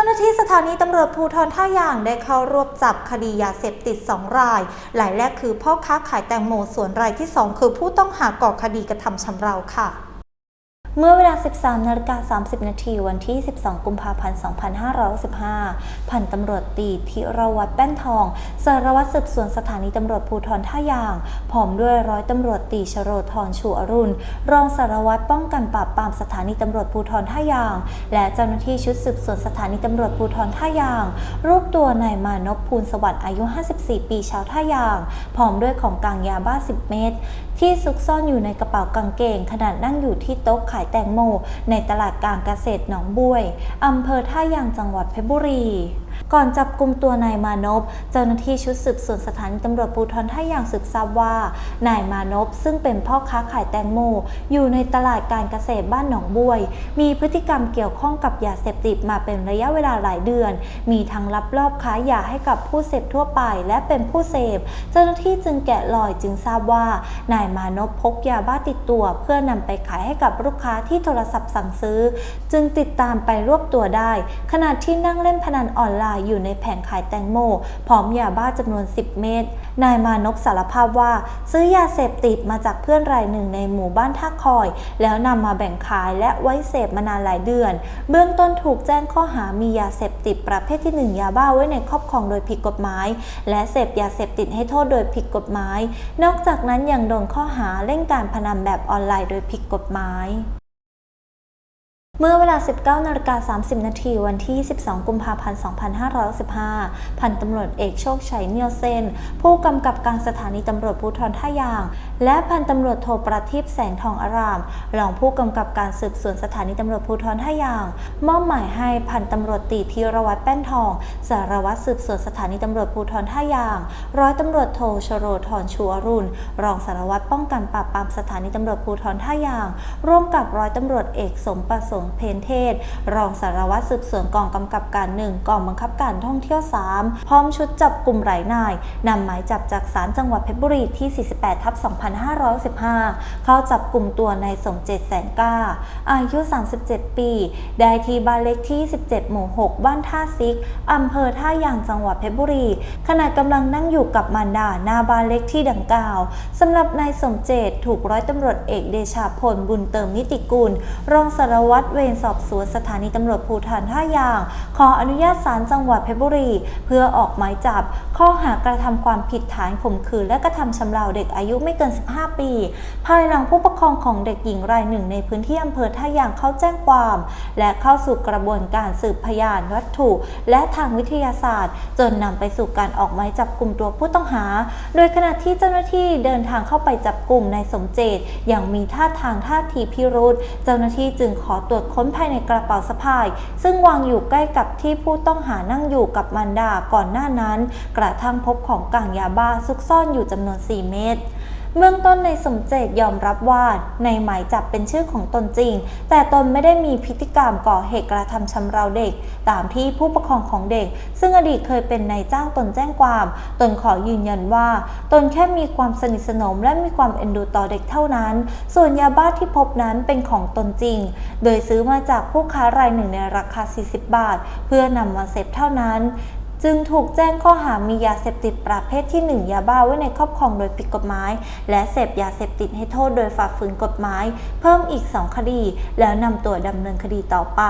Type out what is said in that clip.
จ้าหน้าที่สถานีตำรวจภูธรท่ายางได้เข้ารวบจับคดียาเสพติด 2 ราย รายแรกคือพ่อค้าขายแตงโมส่วนรายที่ 2 คือผู้ต้องหาก่อคดีกระทำชำเราค่ะ เมื่อเวลา 13นาฬิกา30 นาทีวันที่ 12 กุมภาพันธ์ 2565พันตำรวจตีธิรวัตรแป้นทอง สารวัตรสืบสวนสถานีตำรวจภูธรท่ายาง พร้อมด้วยร้อยตำรวจตีชโรธรชูอรุณ รองสารวัตรป้องกันปราบปรามสถานีตำรวจภูธรท่ายาง และเจ้าหน้าที่ชุดสืบสวนสถานีตำรวจภูธรท่ายาง รูปตัวนายมานพภูลสวัสดิ์อายุ 54 ปีชาวท่ายาง พร้อมด้วยของกลางยาบ้า 10 เม็ดที่ซุกซ่อนอยู่ในกระเป๋ากางเกงขณะนั่งอยู่ที่โต๊ะขายแตงโม ในตลาดกลางเกษตรหนองบวยอำเภอท่ายางจังหวัดเพชรบุรี ก่อนจับกลุ่มตัวนายมานพเจ้าหน้าที่ชุดสืบสวนสถานีตำรวจภูธรท่ายางสืบทราบว่านายมานพซึ่งเป็นพ่อค้าขายแตงโมอยู่ในตลาดการเกษตรบ้านหนองบวย มีพฤติกรรมเกี่ยวข้องกับยาเสพติดมาเป็นระยะเวลาหลายเดือน มีทั้งลับลอบค้ายาให้กับผู้เสพทั่วไป และเป็นผู้เสพ เจ้าหน้าที่จึงแกะรอยจึงทราบว่านายมานพพกยาบ้าติดตัว เพื่อนำไปขายให้กับลูกค้าที่โทรศัพท์สั่งซื้อ จึงติดตามไปรวบตัวได้ ขณะที่นั่งเล่นพนันออนไลน์อยู่ในแผงขายแตงโมพร้อมยาบ้าจำนวน 10 เม็ด นายมานพสารภาพว่า ซื้อยาเสพติดมาจากเพื่อนรายหนึ่งในหมู่บ้านท่าคอย แล้วนำมาแบ่งขายและไว้เสพมานานหลายเดือน เบื้องต้นถูกแจ้งข้อหามียาเสพติดประเภทที่ 1 ยาบ้าไว้ในครอบครองโดยผิดกฎหมาย และเสพยาเสพติดให้โทษโดยผิดกฎหมาย นอกจากนั้นยังโดนข้อหาเล่นการพนันแบบออนไลน์โดยผิดกฎหมาย เมื่อเวลา 19นาฬิกา30 นาทีวันที่ 12 กุมภาพันธ์ 2565 พันตำรวจเอกโชคชัยเนียวเซน ผู้กำกับการสถานีตำรวจภูธรท่ายาง และพันตำรวจโทประทีปแสงทองอาราม รองผู้กำกับการสืบสวนสถานีตำรวจภูธรท่ายาง มอบหมายให้พันตำรวจตรีธีรวัตรแป้นทอง สารวัตรสืบสวนสถานีตำรวจภูธรท่ายาง ร้อยตำรวจโทชโรธรชูอรุณ รองสารวัตรป้องกันปราบปรามสถานีตำรวจภูธรท่ายาง ร่วมกับร้อยตำรวจเอกสมประสงค์เพนเทศ รองสารวัตรสืบสวนกองกำกับการหนึ่งกองบังคับการท่องเที่ยว 3 พร้อมชุดจับกลุ่มหลายนายนำหมายจับจากศาลจังหวัดเพชรบุรีที่ 48 ทับ 2515 เข้าจับกลุ่มตัวนายสมเจตแสนกล้า อายุ 37 ปี ได้ที่บ้านเลขที่ 17 หมู่ 6 บ้านท่าซิกอำเภอท่ายางจังหวัดเพชรบุรี ขณะกำลังนั่งอยู่กับมารดาหน้าบ้านเลขที่ดังกล่าวสำหรับนายสมเจตถูกร้อยตำรวจเอกเดชาพลบุญเติมนิติกุลรองสารวัตรเวรสอบสวนสถานีตำรวจภูธรท่ายาง ขออนุญาตศาลจังหวัดเพชรบุรี เพื่อออกหมายจับ ข้อหากระทำความผิดฐานข่มขืนและกระทำชำเราเด็กอายุไม่เกิน 15 ปี ภายหลังผู้ปกครองของเด็กหญิงรายหนึ่งในพื้นที่อำเภอท่ายางเข้าแจ้งความ และเข้าสู่กระบวนการสืบพยานวัตถุ และทางวิทยาศาสตร์ จนนำไปสู่การออกหมายจับกลุ่มตัวผู้ต้องหา โดยขณะที่เจ้าหน้าที่เดินทางเข้าไปจับกลุ่มนายสมเจตอย่างมีท่าทางท่าทีพิรุษเจ้าหน้าที่จึงขอตรวจค้นภายในกระเป๋าสะพาย ซึ่งวางอยู่ใกล้กับที่ผู้ต้องหานั่งอยู่กับมันดาก่อนหน้านั้น กระทั่งพบของกลางยาบ้าซุกซ่อนอยู่จำนวน 4 เม็ด เบื้องต้นในสมเจตยอมรับว่าในหมายจับเป็นชื่อของตนจริง แต่ตนไม่ได้มีพฤติกรรมก่อเหตุกระทำชำเราเด็ก ตามที่ผู้ปกครองของเด็ก ซึ่งอดีตเคยเป็นนายจ้างตนแจ้งความ ตนขอยืนยันว่า ตนแค่มีความสนิทสนมและมีความเอ็นดูต่อเด็กเท่านั้น ส่วนยาบ้าที่พบนั้นเป็นของตนจริง โดยซื้อมาจากผู้ค้ารายหนึ่งในราคา 40 บาท เพื่อนำมาเสพเท่านั้น จึงถูกแจ้งข้อหามียาเสพติดประเภทที่ 1 ยาบ้าไว้ในครอบครองโดยผิดกฎหมาย และเสพยาเสพติดให้โทษโดยฝ่าฝืนกฎหมาย เพิ่มอีก 2 คดี แล้วนำตัวดำเนินคดีต่อไป